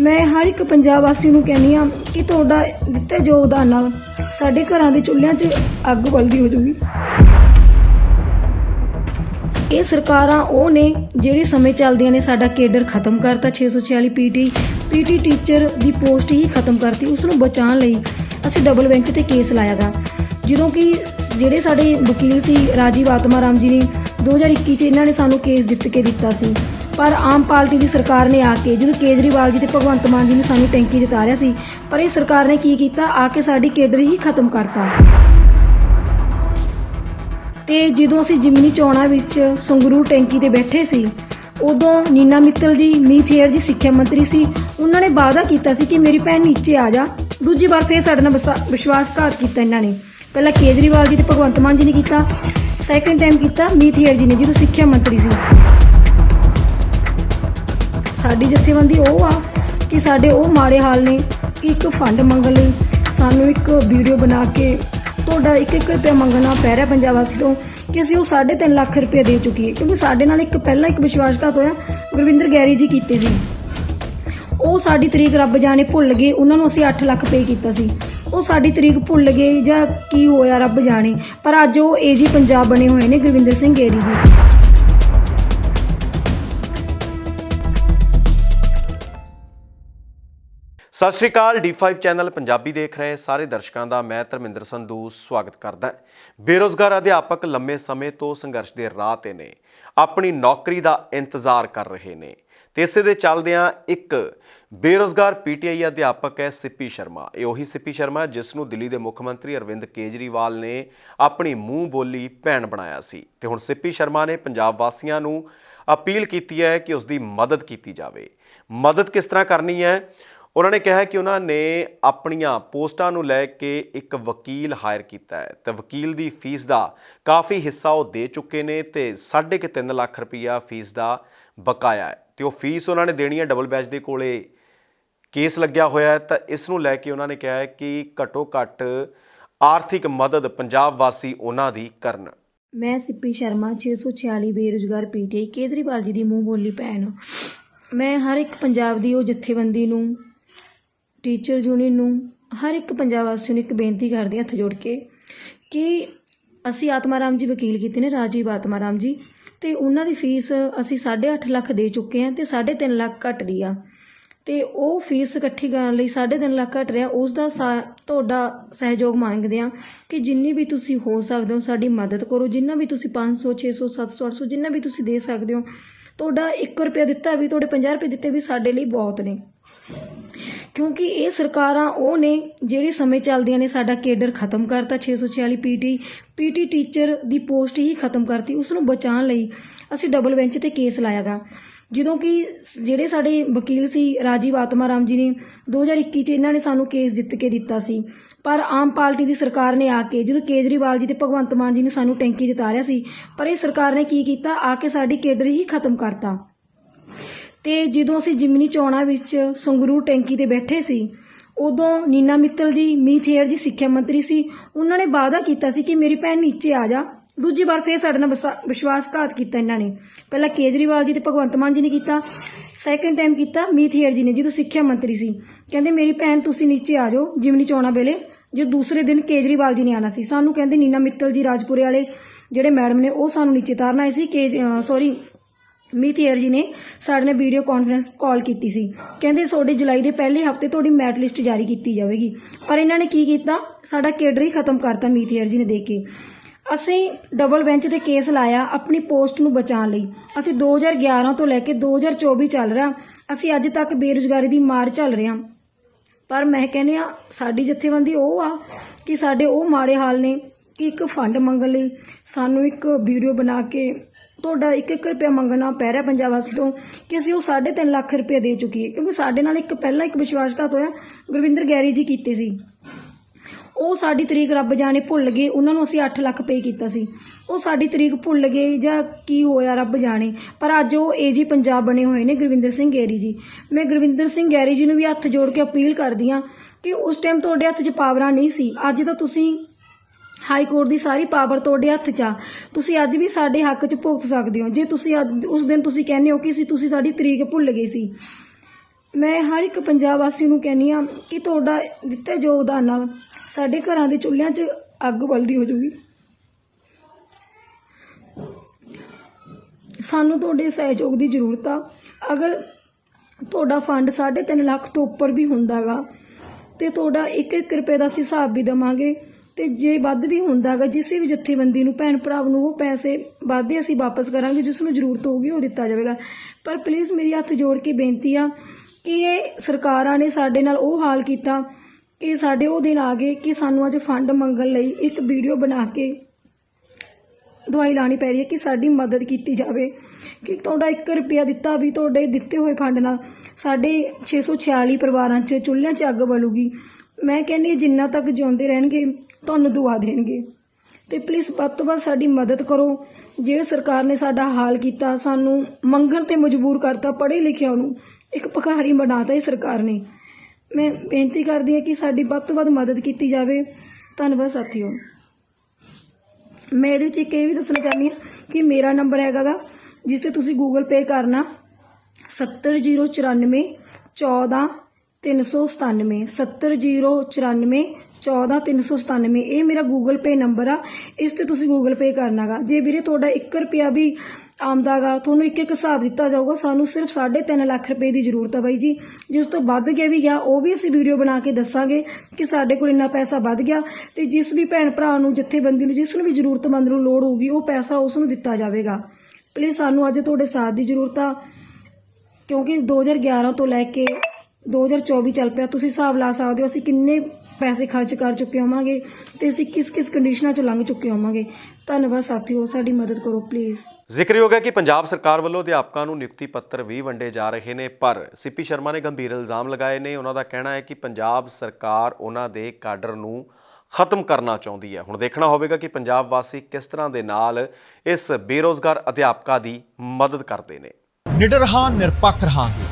ਮੈਂ ਹਰ ਇੱਕ ਪੰਜਾਬ ਵਾਸੀ ਨੂੰ ਕਹਿੰਦੀ ਆ ਕਿ ਤੁਹਾਡਾ ਦਿੱਤੇ ਯੋਗਦਾਨ ਨਾਲ ਸਾਡੇ ਘਰਾਂ ਦੇ ਚੁੱਲ੍ਹਿਆਂ 'ਚ ਅੱਗ ਬਲਦੀ ਹੋ ਜੂਗੀ ਇਹ ਸਰਕਾਰਾਂ ਉਹ ਨੇ ਜਿਹੜੇ ਸਮੇਂ ਚੱਲਦੀਆਂ ਨੇ, ਸਾਡਾ ਕੇਡਰ ਖਤਮ ਕਰਤਾ 646 ਪੀਟੀ ਪੀਟੀ ਟੀਚਰ ਦੀ ਪੋਸਟ ਹੀ ਖਤਮ ਕਰਤੀ ਉਸ ਨੂੰ ਬਚਾਉਣ ਲਈ ਅਸੀਂ ਡਬਲ ਬੈਂਚ ਤੇ ਕੇਸ ਲਾਇਆ ਗਾ। ਜਦੋਂ ਕਿ ਜਿਹੜੇ ਸਾਡੇ ਵਕੀਲ ਸੀ ਰਾਜੀਵ ਆਤਮਾ ਰਾਮ ਜੀ ਨੇ 2021 ਚ ਇਹਨਾਂ ਨੇ ਸਾਨੂੰ ਕੇਸ ਜਿੱਤ ਕੇ ਦਿੱਤਾ ਸੀ। ਪਰ ਆਮ ਪਾਰਟੀ ਦੀ ਸਰਕਾਰ ਨੇ ਆ ਕੇ, ਜਦੋਂ ਕੇਜਰੀਵਾਲ ਜੀ ਤੇ ਭਗਵੰਤ ਮਾਨ ਜੀ ਨੇ ਸਾਨੂੰ ਟੈਂਕੀ ਜਿਤਾ ਰਿਆ ਸੀ, ਪਰ ਇਹ ਸਰਕਾਰ ਨੇ ਕੀ ਕੀਤਾ? ਆ ਕੇ ਸਾਡੀ ਕੇਡਰ ਹੀ ਖਤਮ ਕਰਤਾ। ਤੇ ਜਦੋਂ ਅਸੀਂ ਜਿਮਨੀ ਚੋਣਾਂ ਵਿੱਚ ਸੰਗਰੂਰ ਟੈਂਕੀ ਤੇ ਬੈਠੇ ਸੀ, ਉਦੋਂ ਨੀਨਾ ਮਿੱਤਲ ਜੀ ਮੀਥੇਰ ਜੀ ਸਿੱਖਿਆ ਮੰਤਰੀ ਸੀ, ਉਹਨਾਂ ਨੇ ਵਾਅਦਾ ਕੀਤਾ ਸੀ ਕਿ ਮੇਰੀ ਭੈਣ ਨੀਚੇ ਆ ਜਾ। ਦੂਜੀ ਵਾਰ ਫੇਰ ਸਾਡੇ ਨਾਲ ਵਿਸਾ- ਵਿਸ਼ਵਾਸਘਾਤ ਕੀਤਾ ਇਹਨਾਂ ਨੇ। ਪਹਿਲਾਂ ਕੇਜਰੀਵਾਲ ਜੀ ਤੇ ਭਗਵੰਤ ਮਾਨ ਜੀ ਨੇ ਕੀਤਾ ਸੈਕੰਡ ਟਾਈਮ ਕੀਤਾ ਮੀਥੇਰ ਜੀ ਨੇ, ਜਦੋਂ ਸਿੱਖਿਆ ਮੰਤਰੀ ਸੀ। ਸਾਡੀ ਜਥੇਬੰਦੀ ਉਹ ਆ ਕਿ ਸਾਡੇ ਉਹ ਮਾੜੇ ਹਾਲ ਨੇ ਕਿ ਇੱਕ ਫੰਡ ਮੰਗਣ ਲਈ ਸਾਨੂੰ ਇੱਕ ਵੀਡੀਓ ਬਣਾ ਕੇ ਤੁਹਾਡਾ ਇੱਕ ਇੱਕ ਰੁਪਇਆ ਮੰਗਣਾ ਪੈ ਰਿਹਾ ਪੰਜਾਬ ਵਾਸੀ ਤੋਂ ਕਿ ਅਸੀਂ ਉਹ 3.5 ਲੱਖ ਰੁਪਏ ਦੇ ਚੁੱਕੀਏ। ਕਿਉਂਕਿ ਸਾਡੇ ਨਾਲ ਇੱਕ ਪਹਿਲਾਂ ਇੱਕ ਵਿਸ਼ਵਾਸਘਾਤ ਹੋਇਆ, ਗੁਰਵਿੰਦਰ ਗੈਰੀ ਜੀ ਕੀਤੇ ਸੀ। ਉਹ ਸਾਡੀ ਤਰੀਕ ਰੱਬ ਜਾਣੇ ਭੁੱਲ ਗਏ, ਉਹਨਾਂ ਨੂੰ ਅਸੀਂ 8 ਲੱਖ ਪੇ ਕੀਤਾ ਸੀ। ਉਹ ਸਾਡੀ ਤਰੀਕ ਭੁੱਲ ਗਏ ਜਾਂ ਕੀ ਹੋਇਆ ਰੱਬ ਜਾਣੇ। ਪਰ ਅੱਜ ਉਹ ਏਜੀ ਪੰਜਾਬ ਬਣੇ ਹੋਏ ਨੇ ਗੁਰਵਿੰਦਰ ਸਿੰਘ ਗੈਰੀ ਜੀ। ਸਤਿ ਸ਼੍ਰੀ ਅਕਾਲ D5 ਚੈਨਲ ਪੰਜਾਬੀ ਦੇਖ ਰਹੇ ਸਾਰੇ ਦਰਸ਼ਕਾਂ ਦਾ, ਮੈਂ ਧਰਮਿੰਦਰ ਸੰਧੂ ਸਵਾਗਤ ਕਰਦਾ ਹਾਂ। ਬੇਰੋਜ਼ਗਾਰ ਅਧਿਆਪਕ ਲੰਮੇ ਸਮੇਂ ਤੋਂ ਸੰਘਰਸ਼ ਦੇ ਰਾਹ ਤੇ ਨੇ, ਆਪਣੀ ਨੌਕਰੀ ਦਾ ਇੰਤਜ਼ਾਰ ਕਰ ਰਹੇ ਨੇ ਤੇ ਇਸੇ ਦੇ ਚੱਲਦਿਆਂ ਇੱਕ ਬੇਰੋਜ਼ਗਾਰ ਪੀਟੀਆਈ ਅਧਿਆਪਕ ਹੈ ਸਿੱਪੀ ਸ਼ਰਮਾ। ਇਹ ਉਹੀ ਸਿੱਪੀ ਸ਼ਰਮਾ ਜਿਸ ਨੂੰ ਦਿੱਲੀ ਦੇ ਮੁੱਖ ਮੰਤਰੀ ਅਰਵਿੰਦ ਕੇਜਰੀਵਾਲ ਨੇ ਆਪਣੀ ਮੂੰਹ ਬੋਲੀ ਭੈਣ ਬਣਾਇਆ ਸੀ ਤੇ ਹੁਣ ਸਿੱਪੀ ਸ਼ਰਮਾ ਨੇ ਪੰਜਾਬ ਵਾਸੀਆਂ ਨੂੰ ਅਪੀਲ ਕੀਤੀ ਹੈ ਕਿ ਉਸ ਦੀ ਮਦਦ ਕੀਤੀ ਜਾਵੇ। ਮਦਦ ਕਿਸ ਤਰ੍ਹਾਂ ਕਰਨੀ ਹੈ? ਉਹਨਾਂ ਨੇ ਕਿਹਾ ਕਿ ਉਹਨਾਂ ਨੇ ਆਪਣੀਆਂ ਪੋਸਟਾਂ ਨੂੰ ਲੈ ਕੇ ਇੱਕ ਵਕੀਲ ਹਾਇਰ ਕੀਤਾ ਹੈ ਤੇ ਵਕੀਲ ਦੀ ਫੀਸ ਦਾ ਕਾਫੀ ਹਿੱਸਾ ਉਹ ਦੇ ਚੁੱਕੇ ਨੇ ਤੇ 3.5 ਲੱਖ ਰੁਪਈਆ ਫੀਸ ਦਾ ਬਕਾਇਆ ਹੈ। ਤੇ ਉਹ ਫੀਸ ਉਹਨਾਂ ਨੇ ਦੇਣੀ ਹੈ ਡਬਲ ਬੈਚ ਦੇ ਕੋਲੇ। ਕੇਸ ਲੱਗਿਆ ਹੋਇਆ ਹੈ ਤਾਂ ਇਸ ਨੂੰ ਲੈ ਕੇ ਉਹਨਾਂ ਨੇ ਕਿਹਾ ਹੈ ਕਿ ਘੱਟੋ ਘੱਟ ਆਰਥਿਕ ਮਦਦ ਪੰਜਾਬ ਵਾਸੀ ਉਹਨਾਂ ਦੀ ਕਰਨ। ਮੈਂ ਸਿੱਪੀ ਸ਼ਰਮਾ 646 ਬੇਰੁਜ਼ਗਾਰ ਪੀਟੀਆਈ ਕੇਜਰੀਵਾਲ ਜੀ ਦੀ ਮੂੰਹ ਬੋਲੀ ਭੈਣ। ਮੈਂ ਹਰ ਇੱਕ ਪੰਜਾਬ ਦੀ ਉਹ ਜਥੇਬੰਦੀ ਨੂੰ ਟੀਚਰ ਯੂਨੀਅਨ ਨੂੰ ਹਰ ਇੱਕ ਪੰਜਾਬ ਵਾਸੀ ਨੂੰ ਇੱਕ ਬੇਨਤੀ ਕਰਦੇ ਹਾਂ ਹੱਥ ਜੋੜ ਕੇ ਕਿ ਅਸੀਂ ਆਤਮਾ ਰਾਮ ਜੀ ਵਕੀਲ ਕੀਤੇ ਨੇ, ਰਾਜੀਵ ਆਤਮਾ ਰਾਮ ਜੀ, ਤੇ ਉਹਨਾਂ ਦੀ ਫੀਸ ਅਸੀਂ 8.5 ਲੱਖ ਦੇ ਚੁੱਕੇ ਹਾਂ ਤੇ 3.5 ਲੱਖ ਘਟ ਰਹੀ ਆ। ਤੇ ਉਹ ਫੀਸ ਇਕੱਠੀ ਕਰਨ ਲਈ 3.5 ਲੱਖ ਘਟ ਰਿਹਾ, ਉਸ ਦਾ ਸਾ- ਤੁਹਾਡਾ ਸਹਿਯੋਗ ਮੰਗਦੇ ਆ ਕਿ ਜਿੰਨੀ ਵੀ ਤੁਸੀਂ ਹੋ ਸਕਦੇ ਹੋ, ਸਾਡੀ ਮਦਦ ਕਰੋ, ਜਿੰਨਾ ਵੀ ਤੁਸੀਂ 500 600 700 800 ਜਿੰਨਾ ਵੀ ਤੁਸੀਂ ਦੇ ਸਕਦੇ ਹੋ, ਤੁਹਾਡਾ 1 ਰੁਪਿਆ ਦਿੱਤਾ ਵੀ, ਤੁਹਾਡੇ 50 ਰੁਪਏ ਦਿੱਤੇ ਵੀ ਸਾਡੇ ਲਈ ਬਹੁਤ ਨੇ। ਕਿਉਂਕਿ ਇਹ ਸਰਕਾਰਾਂ, ਉਹ ਨੇ ਜਿਹੜੇ ਸਮੇਂ ਚੱਲਦੀਆਂ ਨੇ, ਸਾਡਾ ਕੇਡਰ ਖਤਮ ਕਰਤਾ 646 ਪੀਟੀ ਪੀਟੀ ਟੀਚਰ ਦੀ ਪੋਸਟ ਹੀ ਖਤਮ ਕਰਤੀ ਉਸ ਨੂੰ ਬਚਾਉਣ ਲਈ ਅਸੀਂ ਡਬਲ ਬੈਂਚ ਤੇ ਕੇਸ ਲਾਇਆਗਾ। ਜਦੋਂ ਕਿ ਜਿਹੜੇ ਸਾਡੇ ਵਕੀਲ ਸੀ, ਰਾਜੀਵ ਆਤਮਾ ਰਾਮ ਜੀ ਨੇ 2021 ਚ ਇਹਨਾਂ ਨੇ ਸਾਨੂੰ ਕੇਸ ਜਿੱਤ ਕੇ ਦਿੱਤਾ ਸੀ। ਪਰ ਆਮ ਪਾਰਟੀ ਦੀ ਸਰਕਾਰ ਨੇ ਆ ਕੇ, ਜਦੋਂ ਕੇਜਰੀਵਾਲ ਜੀ ਤੇ ਭਗਵੰਤ ਮਾਨ ਜੀ ਨੇ ਸਾਨੂੰ ਟੈਂਕੀ ਜਿਤਾ ਰਿਆ ਸੀ, ਪਰ ਇਹ ਸਰਕਾਰ ਨੇ ਕੀ ਕੀਤਾ? ਆ ਕੇ ਸਾਡੀ ਕੇਡਰ ਹੀ ਖਤਮ ਕਰਤਾ। ਤੇ ਜਦੋਂ ਅਸੀਂ ਜਿਮਨੀ ਚੋਣਾਂ ਵਿੱਚ ਸੰਗਰੂਰ ਟੈਂਕੀ ਤੇ ਬੈਠੇ ਸੀ, ਉਦੋਂ ਨੀਨਾ ਮਿੱਤਲ ਜੀ ਮੀਥੇਰ ਜੀ ਸਿੱਖਿਆ ਮੰਤਰੀ ਸੀ, ਉਹਨਾਂ ਨੇ ਵਾਅਦਾ ਕੀਤਾ ਸੀ ਕਿ ਮੇਰੀ ਭੈਣ ਨੀਚੇ ਆ ਜਾ। ਦੂਜੀ ਵਾਰ ਫੇਰ ਸਾਡੇ ਨਾਲ ਵਿਸਾ- ਵਿਸ਼ਵਾਸਘਾਤ ਕੀਤਾ ਇਹਨਾਂ ਨੇ। ਪਹਿਲਾਂ ਕੇਜਰੀਵਾਲ ਜੀ ਤੇ ਭਗਵੰਤ ਮਾਨ ਜੀ ਨੇ ਕੀਤਾ ਸੈਕੰਡ ਟਾਈਮ ਕੀਤਾ ਮੀਥੇਰ ਜੀ ਨੇ, ਜਦੋਂ ਸਿੱਖਿਆ ਮੰਤਰੀ ਸੀ। ਕਹਿੰਦੇ, ਮੇਰੀ ਭੈਣ, ਤੁਸੀਂ ਨੀਚੇ ਆ ਜਾਓ ਜਿਮਨੀ ਚੋਣਾਂ ਵੇਲੇ। ਜੋ ਦੂਸਰੇ ਦਿਨ ਕੇਜਰੀਵਾਲ ਜੀ ਨੇ ਆਣਾ ਸੀ। ਸਾਨੂੰ ਕਹਿੰਦੇ, ਨੀਨਾ ਮਿੱਤਲ ਜੀ ਰਾਜਪੁਰੇ ਵਾਲੇ ਜਿਹੜੇ ਮੈਡਮ ਨੇ, ਉਹ ਸਾਨੂੰ ਨੀਚੇ ਤਾਰਨ ਆਏ ਸੀ। ਕੇ ਸੌਰੀ ਮੀਥੇਰ ਜੀ ਨੇ ਸਾਡੇ ਨਾਲ ਵੀਡੀਓ ਕਾਨਫਰੰਸ ਕਾਲ ਕੀਤੀ ਸੀ। ਕਹਿੰਦੇ ਤੁਹਾਡੇ ਜੁਲਾਈ ਦੇ ਪਹਿਲੇ ਹਫ਼ਤੇ ਤੁਹਾਡੀ ਮੈਟ ਲਿਸਟ ਜਾਰੀ ਕੀਤੀ ਜਾਵੇਗੀ। ਪਰ ਇਹਨਾਂ ਨੇ ਕੀ ਕੀਤਾ? ਸਾਡਾ ਕੇਡਰ ਹੀ ਖਤਮ ਕਰਤਾ ਮੀਥੇਰ ਜੀ ਨੇ ਦੇਖ ਕੇ। ਅਸੀਂ ਡਬਲ ਬੈਂਚ ਤੇ ਕੇਸ ਲਾਇਆ ਆਪਣੀ ਪੋਸਟ ਨੂੰ ਬਚਾਉਣ ਲਈ। ਅਸੀਂ 2011 ਤੋਂ ਲੈ ਕੇ 2024 ਚੱਲ ਰਿਹਾ। ਅਸੀਂ ਅੱਜ ਤੱਕ ਬੇਰੁਜ਼ਗਾਰੀ ਦੀ ਮਾਰ ਚੱਲ ਰਹੇ ਹਾਂ। ਪਰ ਮੈਂ ਕਹਿੰਦੇ ਆ ਸਾਡੀ ਜਥੇਬੰਦੀ ਉਹ ਆ ਕਿ ਸਾਡੇ ਉਹ ਮਾੜੇ ਹਾਲ ਨੇ ਕਿ ਇੱਕ ਫੰਡ ਮੰਗਣ ਲਈ ਸਾਨੂੰ ਇੱਕ ਵੀਡੀਓ ਬਣਾ ਕੇ ਤੁਹਾਡਾ ਇੱਕ ਇੱਕ ਰੁਪਇਆ ਮੰਗਣਾ ਪੈ ਰਿਹਾ ਪੰਜਾਬ ਵਾਸੀ ਤੋਂ ਕਿ ਅਸੀਂ ਉਹ 3.5 ਲੱਖ ਰੁਪਏ ਦੇ ਚੁੱਕੀਏ। ਕਿਉਂਕਿ ਸਾਡੇ ਨਾਲ ਇੱਕ ਪਹਿਲਾਂ ਇੱਕ ਵਿਸ਼ਵਾਸਘਾਤ ਹੋਇਆ, ਗੁਰਵਿੰਦਰ ਗੈਰੀ ਜੀ ਕੀਤੇ ਸੀ। ਉਹ ਸਾਡੀ ਤਰੀਕ ਰੱਬ ਜਾਣੇ ਭੁੱਲ ਗਏ, ਉਹਨਾਂ ਨੂੰ ਅਸੀਂ 8 ਲੱਖ ਪੇ ਕੀਤਾ ਸੀ। ਉਹ ਸਾਡੀ ਤਰੀਕ ਭੁੱਲ ਗਏ ਜਾਂ ਕੀ ਹੋਇਆ ਰੱਬ ਜਾਣੇ, ਪਰ ਅੱਜ ਉਹ ਏਜੀ ਪੰਜਾਬ ਬਣੇ ਹੋਏ ਨੇ ਗੁਰਵਿੰਦਰ ਸਿੰਘ ਗੈਰੀ ਜੀ। ਮੈਂ ਗੁਰਵਿੰਦਰ ਸਿੰਘ ਗੈਰੀ ਜੀ ਨੂੰ ਵੀ ਹੱਥ ਜੋੜ ਕੇ ਅਪੀਲ ਕਰਦੀ ਹਾਂ ਕਿ ਉਸ ਟਾਈਮ ਤੁਹਾਡੇ ਹੱਥ 'ਚ ਪਾਵਰਾਂ ਨਹੀਂ ਸੀ, ਅੱਜ ਤਾਂ ਤੁਸੀਂ ਹਾਈ ਕੋਰਟ ਦੀ ਸਾਰੀ ਪਾਵਰ ਤੁਹਾਡੇ ਹੱਥ 'ਚ ਆ। ਤੁਸੀਂ ਅੱਜ ਵੀ ਸਾਡੇ ਹੱਕ 'ਚ ਭੁਗਤ ਸਕਦੇ ਹੋ। ਜੇ ਤੁਸੀਂ ਅੱਜ- ਉਸ ਦਿਨ ਤੁਸੀਂ ਕਹਿੰਦੇ ਹੋ ਕਿ ਸੀ, ਤੁਸੀਂ ਸਾਡੀ ਤਰੀਕ ਭੁੱਲ ਗਏ ਸੀ। ਮੈਂ ਹਰ ਇੱਕ ਪੰਜਾਬ ਵਾਸੀ ਨੂੰ ਕਹਿੰਦੀ ਆ ਕਿ ਤੁਹਾਡਾ ਦਿੱਤੇ ਯੋਗਦਾਨ ਨਾਲ ਸਾਡੇ ਘਰਾਂ ਦੇ ਚੁੱਲ੍ਹਿਆਂ 'ਚ ਅੱਗ ਬਲਦੀ ਹੋ ਜੂਗੀ ਸਾਨੂੰ ਤੁਹਾਡੇ ਸਹਿਯੋਗ ਦੀ ਜ਼ਰੂਰਤ ਆ। ਅਗਰ ਤੁਹਾਡਾ ਫੰਡ 3.5 ਲੱਖ ਤੋਂ ਉੱਪਰ ਵੀ ਹੁੰਦਾਗਾ ਤੇ ਤੁਹਾਡਾ 1-1 ਰੁਪਏ ਦਾ ਅਸੀਂ ਹਿਸਾਬ ਵੀ ਦੇਵਾਂਗੇ। ਤੇ ਜੇ ਵੱਧ ਵੀ ਹੁੰਦਾਗਾ, ਜਿਸੇ ਵੀ ਜਥੇਬੰਦੀ ਨੂੰ ਭੈਣ ਭਰਾ ਨੂੰ ਉਹ ਪੈਸੇ ਵਾਧੇ ਅਸੀਂ ਵਾਪਸ ਕਰਾਂਗੇ, ਜਿਸ ਨੂੰ ਜ਼ਰੂਰਤ ਹੋਊਗੀ, ਉਹ ਦਿੱਤਾ ਜਾਵੇਗਾ। ਪਰ ਪਲੀਜ਼ ਮੇਰੀ ਹੱਥ ਜੋੜ ਕੇ ਬੇਨਤੀ ਆ ਕਿ ਇਹ ਸਰਕਾਰਾਂ ਨੇ ਸਾਡੇ ਨਾਲ ਉਹ ਹਾਲ ਕੀਤਾ ਕਿ ਸਾਡੇ ਉਹ ਦਿਨ ਆ ਗਏ ਕਿ ਸਾਨੂੰ ਅੱਜ ਫੰਡ ਮੰਗਣ ਲਈ ਇੱਕ ਵੀਡੀਓ ਬਣਾ ਕੇ ਦਵਾਈ ਲਾਣੀ ਪੈ ਰਹੀ ਹੈ ਕਿ ਸਾਡੀ ਮਦਦ ਕੀਤੀ ਜਾਵੇ। ਕਿ ਤੁਹਾਡਾ 1 ਰੁਪਿਆ ਦਿੱਤਾ ਵੀ ਤੁਹਾਡੇ ਦਿੱਤੇ ਹੋਏ ਫੰਡ ਨਾਲ ਸਾਡੇ 646 ਪਰਿਵਾਰਾਂ 'ਚ ਚੁੱਲ੍ਹਿਆਂ 'ਚ ਅੱਗ ਬਲੂਗੀ। ਮੈਂ ਕਹਿੰਦੀ ਹਾਂ, ਜਿੰਨਾ ਤੱਕ ਜਿਉਂਦੇ ਰਹਿਣਗੇ, ਤੁਹਾਨੂੰ ਦੁਆ ਦੇਣਗੇ। ਤੇ ਪਲੀਜ਼ ਵੱਧ ਤੋਂ ਵੱਧ ਸਾਡੀ ਮਦਦ ਕਰੋ। ਜਿਹੜੇ ਸਰਕਾਰ ਨੇ ਸਾਡਾ ਹਾਲ ਕੀਤਾ, ਸਾਨੂੰ ਮੰਗਣ ਤੇ ਮਜਬੂਰ ਕਰਤਾ ਪੜ੍ਹੇ ਲਿਖਿਆ ਨੂੰ ਇੱਕ ਭਿਖਾਰੀ ਬਣਾਤਾ ਇਹ ਸਰਕਾਰ ਨੇ। ਮੈਂ ਬੇਨਤੀ ਕਰਦੀ ਹਾਂ ਕਿ ਸਾਡੀ ਵੱਧ ਤੋਂ ਵੱਧ ਮਦਦ ਕੀਤੀ ਜਾਵੇ। ਧੰਨਵਾਦ ਸਾਥੀਓ। ਮੈਂ ਇਹਦੇ ਵਿੱਚ ਇੱਕ ਇਹ ਵੀ ਦੱਸਣਾ ਚਾਹੁੰਦੀ ਹਾਂ ਕਿ ਮੇਰਾ ਨੰਬਰ ਹੈਗਾ ਗਾ ਜਿਸ ਤੇ ਤੁਸੀਂ ਗੂਗਲ ਪੇ ਕਰਨਾ 70094 14 397 70094 14 397 ਇਹ ਮੇਰਾ ਗੂਗਲ ਪੇ ਨੰਬਰ ਆ। ਇਸ ਤੇ ਤੁਸੀਂ ਗੂਗਲ ਪੇ ਕਰਨਾਗਾ। ਜੇ ਵੀਰੇ ਤੁਹਾਡਾ 1 ਰੁਪਿਆ ਵੀ ਆਮਦਾਗਾ ਤੁਹਾਨੂੰ ਇੱਕ ਇੱਕ ਹਿਸਾਬ ਦਿੱਤਾ ਜਾਊਗਾ, ਸਾਨੂੰ ਸਿਰਫ 3.5 ਲੱਖ ਰੁਪਏ ਦੀ ਜ਼ਰੂਰਤ ਆ ਬਾਈ ਜੀ। ਜਿਸ ਤੋਂ ਵੱਧ ਗਿਆ ਵੀ ਗਿਆ, ਉਹ ਵੀ ਅਸੀਂ ਵੀਡੀਓ ਬਣਾ ਕੇ ਦੱਸਾਂਗੇ ਕਿ ਸਾਡੇ ਕੋਲ ਇੰਨਾ ਪੈਸਾ ਵੱਧ ਗਿਆ ਤੇ ਜਿਸ ਵੀ ਭੈਣ ਭਰਾ ਨੂੰ, ਜਥੇਬੰਦੀ ਨੂੰ, ਜਿਸ ਨੂੰ ਵੀ ਜ਼ਰੂਰਤਮੰਦ ਨੂੰ ਲੋੜ ਹੋਊਗੀ, ਉਹ ਪੈਸਾ ਉਸ ਨੂੰ ਦਿੱਤਾ ਜਾਵੇਗਾ। ਪਲੀਜ਼ ਸਾਨੂੰ ਅੱਜ ਤੁਹਾਡੇ ਸਾਥ ਦੀ ਜ਼ਰੂਰਤ ਆ, ਕਿਉਂਕਿ 2011 ਤੋਂ ਲੈ ਕੇ 2024 ਚੱਲ ਪਿਆ ਤੁਸੀਂ ਹਿਸਾਬ ਲਾ ਸਕਦੇ ਹੋ ਅਸੀਂ ਕਿੰਨੇ ਪੈਸੇ ਖਰਚ ਕਰ ਚੁੱਕੇ ਹੋਵਾਂਗੇ ਤੇ ਅਸੀਂ ਕਿਸ ਕਿਸ ਕੰਡੀਸ਼ਨਾਂ 'ਚ ਲੰਘ ਚੁੱਕੇ ਹੋਵਾਂਗੇ। ਧੰਨਵਾਦ ਸਾਥੀਓ ਸਾਡੀ ਮਦਦ ਕਰੋ ਪਲੀਜ਼ ਜ਼ਿਕਰਯੋਗ ਹੈ ਕਿ ਪੰਜਾਬ ਸਰਕਾਰ ਵੱਲੋਂ ਅਧਿਆਪਕਾਂ ਨੂੰ ਨਿਯੁਕਤੀ ਪੱਤਰ ਵੀ ਵੰਡੇ ਜਾ ਰਹੇ ਨੇ ਪਰ ਸਿੱਪੀ ਸ਼ਰਮਾ ਨੇ ਗੰਭੀਰ ਇਲਜ਼ਾਮ ਲਗਾਏ ਨੇ। ਉਹਨਾਂ ਦਾ ਕਹਿਣਾ ਹੈ ਕਿ ਪੰਜਾਬ ਸਰਕਾਰ ਉਹਨਾਂ ਦੇ ਕਾਡਰ ਨੂੰ ਖਤਮ ਕਰਨਾ ਚਾਹੁੰਦੀ ਹੈ। ਹੁਣ ਦੇਖਣਾ ਹੋਵੇਗਾ ਕਿ ਪੰਜਾਬ ਵਾਸੀ ਕਿਸ ਤਰ੍ਹਾਂ ਦੇ ਨਾਲ ਇਸ ਬੇਰੋਜ਼ਗਾਰ ਅਧਿਆਪਕਾਂ ਦੀ ਮਦਦ ਕਰਦੇ ਨੇ। ਨਿਡਰ ਹਾਂ ਨਿਰਪੱਖ ਰਹਾਂਗੇ।